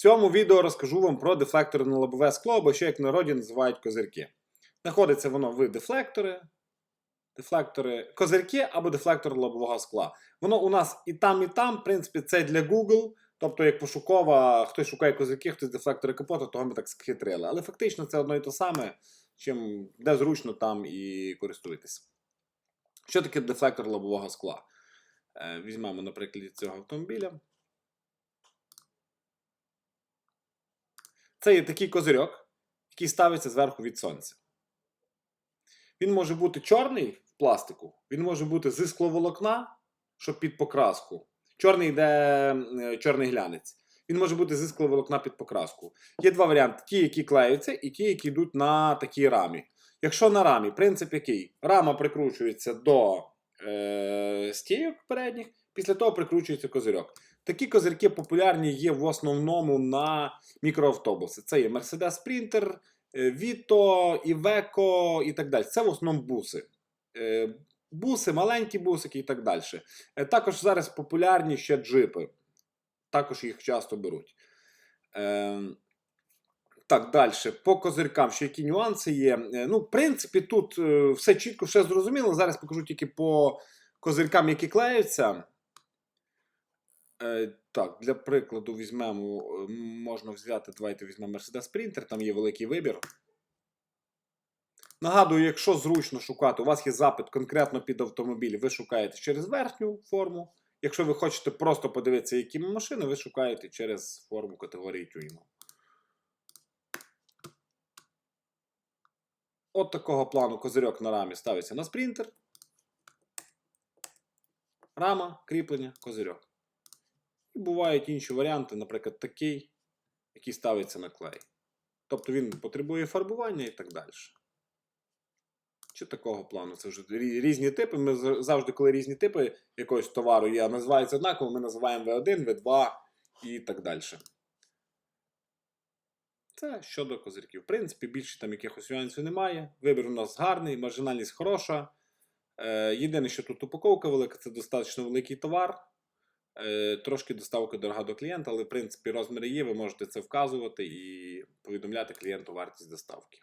цьому відео розкажу вам про дефлектори на лобове скло, або ще як народі називають козирки. Знаходиться воно в дефлектори, дефлектори, козирки або дефлектор лобового скла. Воно у нас і там, і там, в принципі, це для Google. Тобто, як пошукова, хтось шукає козирки, хтось дефлектори капота, того ми так схитрили. Але фактично це одно і те саме, чим де зручно там і користуйтесь. Що таке дефлектор лобового скла? Е, Візьмемо, на прикладі цього автомобіля. Це є такий козирьок, який ставиться зверху від сонця. Він може бути чорний в пластику, він може бути зі скловолокна, щоб під покраску. Чорний йде е, чорний глянець. Він може бути зі скловолокна під покраску. Є два варіанти: ті, які клеються, і ті, які йдуть на такій рамі. Якщо на рамі, принцип який? Рама прикручується до е, стійок передніх, після того прикручується козирьок. Такі козирки популярні є в основному на мікроавтобуси. Це є Mercedes Sprinter, е, Vito, Iveco і так далі. Це в основному буси. Е, Буси, маленькі бусики і так далі. Е, Також зараз популярні ще джипи. Також їх часто беруть. Так, далі. По козиркам, ще які нюанси є. Ну, в принципі, тут все чітко, все зрозуміло. Зараз покажу тільки по козиркам, які клеються. Е, так, для прикладу, візьмемо, е, можна взяти, давайте візьмемо Mercedes Sprinter, там є великий вибір. Нагадую, якщо зручно шукати, у вас є запит конкретно під автомобіль, ви шукаєте через верхню форму. Якщо ви хочете просто подивитися, які машини, ви шукаєте через форму категорії тюнінгу. От такого плану козирьок на рамі ставиться на спринтер. Рама, кріплення, козирьок. Бувають інші варіанти, наприклад, такий, який ставиться на клей. Тобто він потребує фарбування і так далі. Чи такого плану? Це вже різні типи. Ми завжди, коли різні типи якогось товару є, називаються однаково, ми називаємо V1, V2 і так далі. Це щодо козирків. В принципі, більше там якихось нюансів немає. Вибір у нас гарний, маржинальність хороша. Е, єдине, що тут упаковка велика, це достатньо великий товар. Е, трошки доставка дорога до клієнта, але в принципі розміри є, ви можете це вказувати і повідомляти клієнту вартість доставки.